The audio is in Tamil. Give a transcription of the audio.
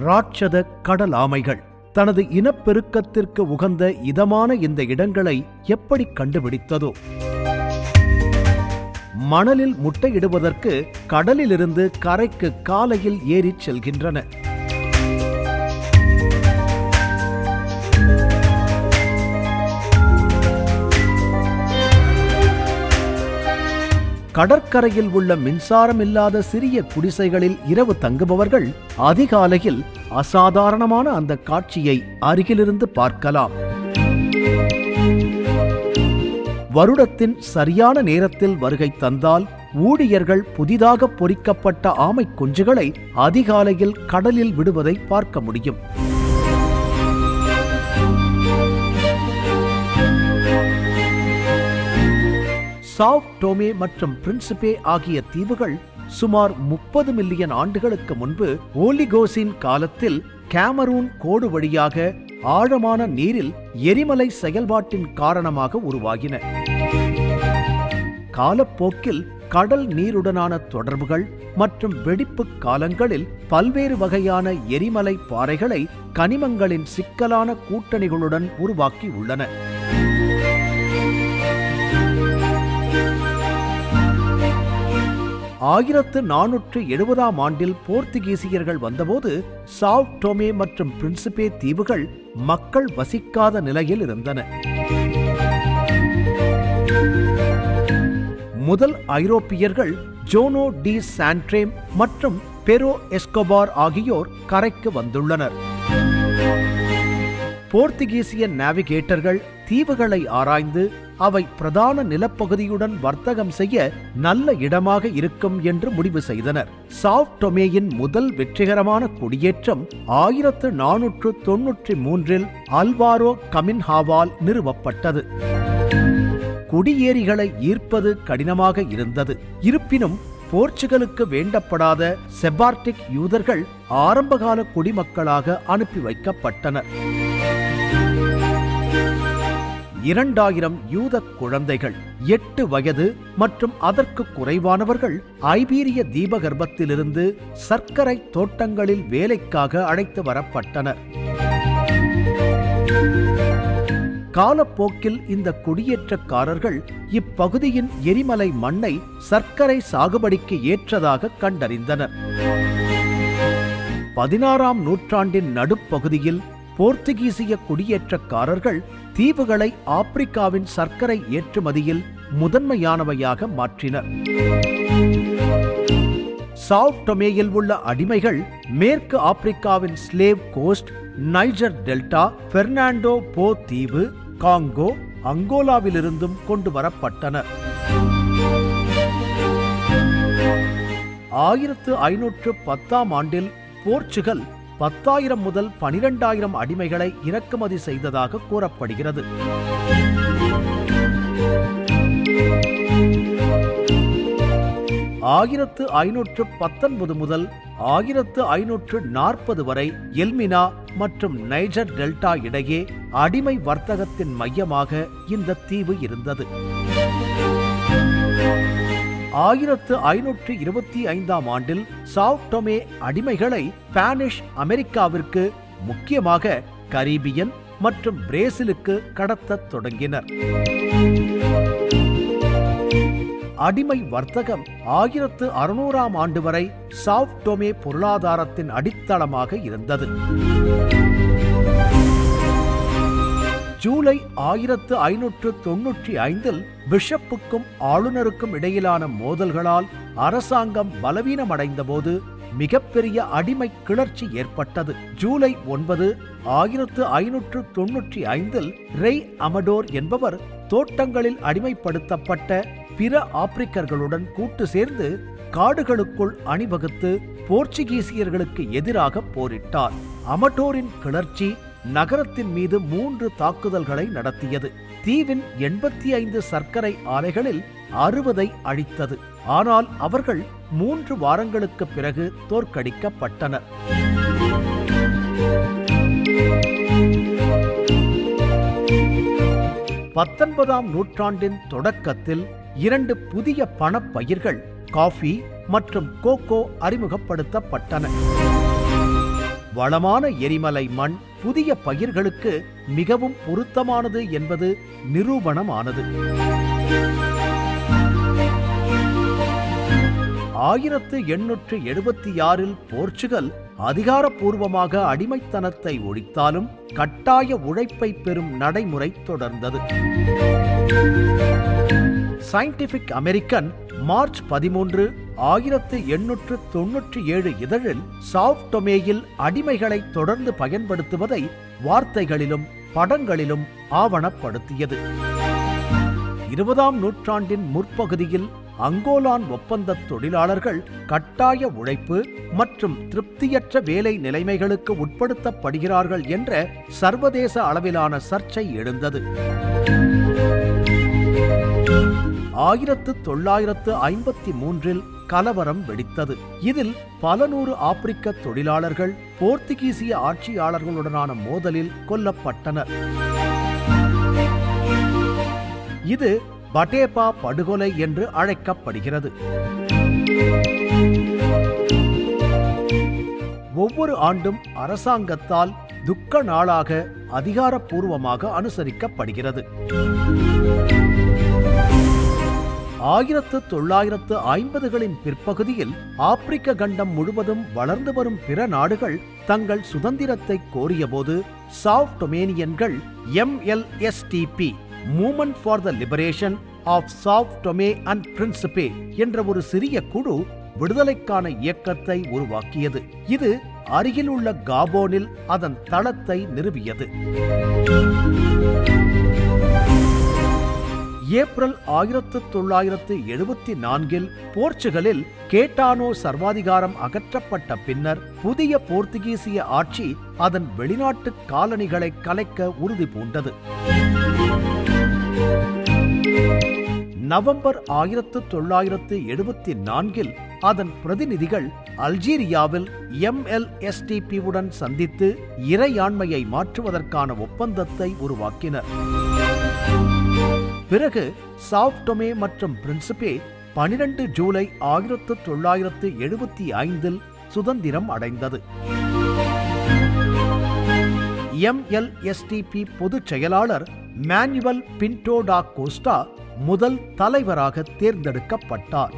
ராட்சத கடல் ஆமைகள் தனது இனப்பெருக்கத்திற்கு உகந்த இதமான இந்த இடங்களை எப்படி கண்டுபிடித்ததோ? மணலில் முட்டையிடுவதற்கு கடலிலிருந்து கரைக்கு காலையில் ஏறிச் செல்கின்றன. கடற்கரையில் உள்ள மின்சாரம் இல்லாத சிறிய குடிசைகளில் இரவு தங்குபவர்கள் அதிகாலையில் அசாதாரணமான அந்த காட்சியை அருகிலிருந்து பார்க்கலாம். வருடத்தின் சரியான நேரத்தில் வருகை தந்தால் ஊழியர்கள் புதிதாக பொறிக்கப்பட்ட ஆமை குஞ்சுகளை அதிகாலையில் கடலில் விடுவதை பார்க்க முடியும். சாவ் டோமே மற்றும் பிரின்சிபே ஆகிய தீவுகள் சுமார் முப்பது மில்லியன் ஆண்டுகளுக்கு முன்பு ஓலிகோசின் காலத்தில் கேமரூன் கோடு வழியாக ஆழமான நீரில் எரிமலை செயல்பாட்டின் காரணமாக உருவாகின. காலப்போக்கில் கடல் நீருடனான தொடர்புகள் மற்றும் வெடிப்பு காலங்களில் பல்வேறு வகையான எரிமலை பாறைகளை கனிமங்களின் சிக்கலான கூட்டணிகளுடன் உருவாக்கி உள்ளன. ஆயிரத்து நானூற்று எழுபதாம் ஆண்டில் போர்த்துகீசியர்கள் வந்தபோது சாவ் டோமே மற்றும் பிரின்சிபே தீவுகள் மக்கள் வசிக்காத நிலையில் இருந்தன. முதல் ஐரோப்பியர்கள் ஜோனோ டி சாண்ட்ரேம் மற்றும் பெரோ எஸ்கோபார் ஆகியோர் கரைக்கு வந்துள்ளனர். போர்த்துகீசிய நேவிகேட்டர்கள் தீவுகளை ஆராய்ந்து அவை பிரதான நிலப்பகுதியுடன் வர்த்தகம் செய்ய நல்ல இடமாக இருக்கும் என்று முடிவு செய்தனர். சாவ் டொமேயின் முதல் வெற்றிகரமான குடியேற்றம் ஆயிரத்து நானூற்று தொன்னூற்றி மூன்றில் அல்வாரோ கமின்ஹாவால் நிறுவப்பட்டது. குடியேறிகளை ஈர்ப்பது கடினமாக இருந்தது. இருப்பினும் போர்ச்சுகலுக்கு வேண்டப்படாத செபார்டிக் யூதர்கள் ஆரம்பகால குடிமக்களாக அனுப்பி வைக்கப்பட்டனர். இரண்டாயிரம் யூத குழந்தைகள் எட்டு வயது மற்றும் அதற்கு குறைவானவர்கள் ஐபீரிய தீபகற்பத்திலிருந்து சர்க்கரை தோட்டங்களில் வேலைக்காக அழைத்து வரப்பட்டனர். காலப்போக்கில் இந்த குடியேற்றக்காரர்கள் இப்பகுதியின் எரிமலை மண்ணை சர்க்கரை சாகுபடிக்கு ஏற்றதாக கண்டறிந்தனர். பதினாறாம் நூற்றாண்டின் நடுப்பகுதியில் போர்த்துகீசிய குடியேற்றக்காரர்கள் தீவுகளை ஆப்பிரிக்காவின் சர்க்கரை ஏற்றுமதியில் முதன்மையானவையாக மாற்றினர் சவுத் டொமேயில் உள்ள அடிமைகள் மேற்கு ஆப்பிரிக்காவின் slave coast Niger delta Fernando Po தீவு காங்கோ அங்கோலாவிலிருந்தும் கொண்டு வரப்பட்டனர் ஆயிரத்து ஐநூற்று பத்தாம் ஆண்டில் போர்ச்சுகல் பத்தாயிரம் முதல் பனிரெண்டாயிரம் அடிமைகளை இறக்குமதி செய்ததாக கூறப்படுகிறது. ஆயிரத்து ஐநூற்று பத்தொன்பது முதல் ஆயிரத்து ஐநூற்று நாற்பது வரை எல்மினா மற்றும் நைஜர் டெல்டா இடையே அடிமை வர்த்தகத்தின் மையமாக இந்த தீவு இருந்தது. ஆயிரத்து ஐநூற்று இருபத்தி ஐந்தாம் ஆண்டில் சாவ்டொமே அடிமைகளை ஸ்பானிஷ் அமெரிக்காவிற்கு முக்கியமாக கரீபியன் மற்றும் பிரேசிலுக்கு கடத்தத் தொடங்கினர். அடிமை வர்த்தகம் ஆயிரத்து அறுநூறாம் ஆண்டு வரை சாவ்டொமே பொருளாதாரத்தின் அடித்தளமாக இருந்தது. ஜூலை ஆயிரத்து ஐநூற்று தொன்னூற்றி ஐந்தில் பிஷப்புக்கும் ஆளுநருக்கும் இடையிலான மோதல்களால் அரசாங்கம் பலவீனமடைந்தபோது மிகப்பெரிய அடிமை கிளர்ச்சி ஏற்பட்டது. ஜூலை ஒன்பது ஆயிரத்து ஐநூற்று தொன்னூற்றி ஐந்தில் ரெய் அமடோர் என்பவர் தோட்டங்களில் அடிமைப்படுத்தப்பட்ட பிற ஆப்பிரிக்கர்களுடன் கூட்டு சேர்ந்து காடுகளுக்குள் அணிவகுத்து போர்ச்சுகீசியர்களுக்கு எதிராக போரிட்டார். அமடோரின் கிளர்ச்சி நகரத்தின் மீது மூன்று தாக்குதல்களை நடத்தியது. தீவின் எண்பத்தி ஐந்து சர்க்கரை ஆலைகளில் அறுபதை அழித்தது. ஆனால் அவர்கள் மூன்று வாரங்களுக்கு பிறகு தோற்கடிக்கப்பட்டனர். பத்தொன்பதாம் நூற்றாண்டின் தொடக்கத்தில் இரண்டு புதிய பணப்பயிர்கள் காஃபி மற்றும் கோகோ அறிமுகப்படுத்தப்பட்டன. வளமான எரிமலை மண் புதிய பயிர்களுக்கு மிகவும் பொருத்தமானது என்பது நிரூபணமானது. ஆயிரத்து எண்ணூற்று எழுபத்தி ஆறில் போர்ச்சுகல் அதிகாரப்பூர்வமாக அடிமைத்தனத்தை ஒழித்தாலும் கட்டாய உழைப்பை பெறும் நடைமுறை தொடர்ந்தது. சயின்டிபிக் அமெரிக்கன் மார்ச் பதிமூன்று ஆயிரத்து எண்ணூற்று தொன்னூற்றி ஏழு இதழில் சாப்டொமேயில் அடிமைகளை தொடர்ந்து பயன்படுத்துவதை வார்த்தைகளிலும் படங்களிலும் ஆவணப்படுத்தியது. இருபதாம் நூற்றாண்டின் முற்பகுதியில் அங்கோலான் ஒப்பந்த தொழிலாளர்கள் கட்டாய உழைப்பு மற்றும் திருப்தியற்ற வேலை நிலைமைகளுக்கு உட்படுத்தப்படுகிறார்கள் என்ற சர்வதேச அளவிலான சர்ச்சை எழுந்தது. ஆயிரத்து தொள்ளாயிரத்து ஐம்பத்தி மூன்றில் கலவரம் வெடித்தது. இதில் பல நூறு ஆப்பிரிக்க தொழிலாளர்கள் போர்த்துகீசிய ஆட்சியாளர்களுடனான மோதலில் கொல்லப்பட்டனர். இது பட்டேபா படுகொலை என்று அழைக்கப்படுகிறது. ஒவ்வொரு ஆண்டும் அரசாங்கத்தால் துக்க நாளாக அதிகாரப்பூர்வமாக அனுசரிக்கப்படுகிறது. ஆயிரத்து தொள்ளாயிரத்து ஐம்பதுகளின் பிற்பகுதியில் ஆப்பிரிக்க கண்டம் முழுவதும் வளர்ந்து வரும் பிற நாடுகள் தங்கள் சுதந்திரத்தை கோரியபோது Sao டொமேனியன்கள் MLSTP movement for the liberation of Sao Tome and Principe என்ற ஒரு சிறிய குழு விடுதலைக்கான இயக்கத்தை உருவாக்கியது. இது அருகிலுள்ள காபோனில் அதன் தளத்தை நிறுவியது. ஏப்ரல் ஆயிரத்து தொள்ளாயிரத்து எழுபத்தி நான்கில் போர்ச்சுகலில் கேட்டானோ சர்வாதிகாரம் அகற்றப்பட்ட பின்னர் புதிய போர்த்துகீசிய ஆட்சி அதன் வெளிநாட்டு காலனிகளை கலைக்க உறுதி பூண்டது. நவம்பர் ஆயிரத்து தொள்ளாயிரத்து எழுபத்தி நான்கில் அதன் பிரதிநிதிகள் அல்ஜீரியாவில் எம்எல்எஸ்டிபியுடன் சந்தித்து இறையாண்மையை மாற்றுவதற்கான ஒப்பந்தத்தை உருவாக்கினர். பிறகு சாவ்டொமே மற்றும் பிரின்சிபே பனிரெண்டு ஜூலை ஆயிரத்து தொள்ளாயிரத்து எழுபத்தி ஐந்தில் சுதந்திரம் அடைந்தது. எம்எல்எஸ்டிபி பொதுச் செயலாளர் மேனுவல் பின்டோடா கோஸ்டா முதல் தலைவராக தேர்ந்தெடுக்கப்பட்டார்.